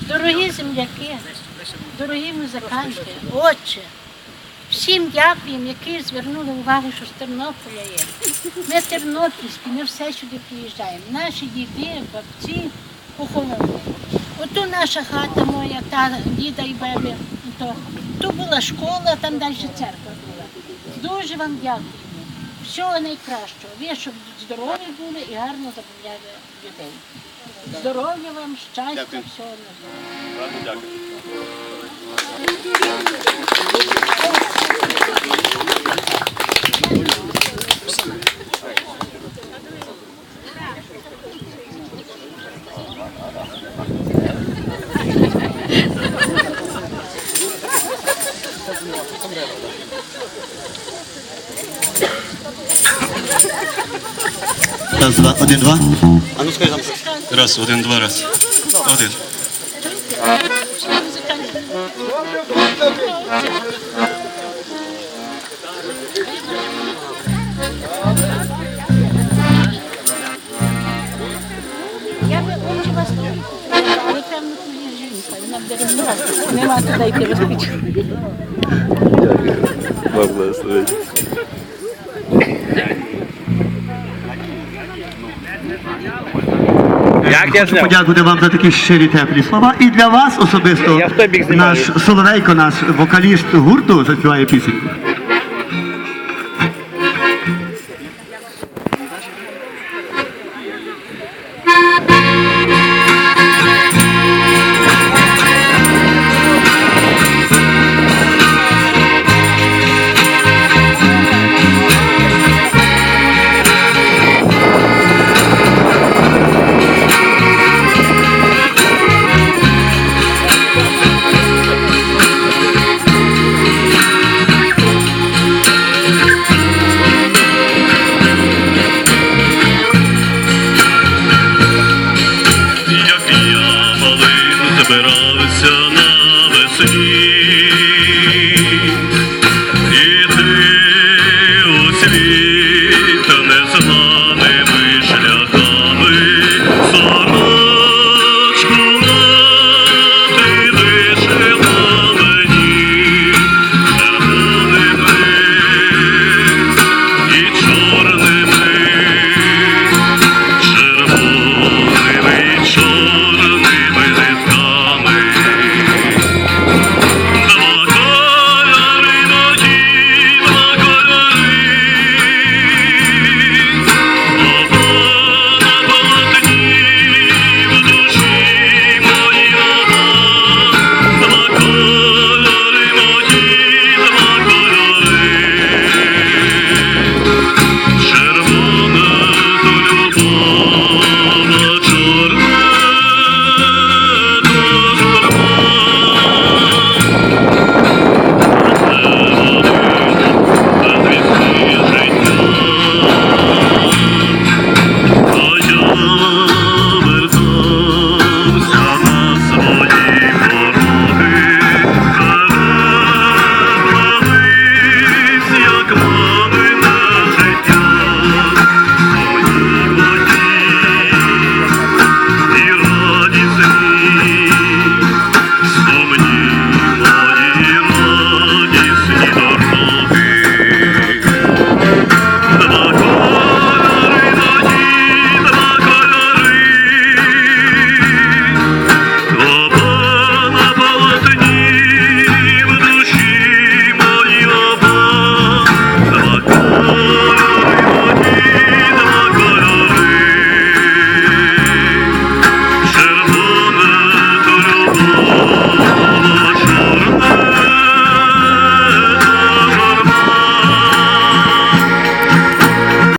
Дорогі земляки, дорогі музиканти, отче, всім дякуємо, які звернули увагу, що з Тернополя є. Ми тернопільські, ми все сюди приїжджаємо. Наші діди, бабці поховані. Ото наша хата моя, та діда і. То, то була школа, там далі церква була. Дуже вам дякуємо. Всього найкращого. Ви, щоб здорові були і гарно забавляли людей. Здоров'я вам, щастя, Дякую. всього. Ладно, дякую. Раз, два, один, два. А ну скажи там щось. Раз, один, два, раз. Один. Я би хочу вас тут, але певно жінка, вона буде розмовляти. Нема туди йти розпічати. Бог благословить. Як я Хочу подякувати вам за такі щирі теплі слова. І для вас особисто наш Соловейко, наш вокаліст гурту заспіває пісень.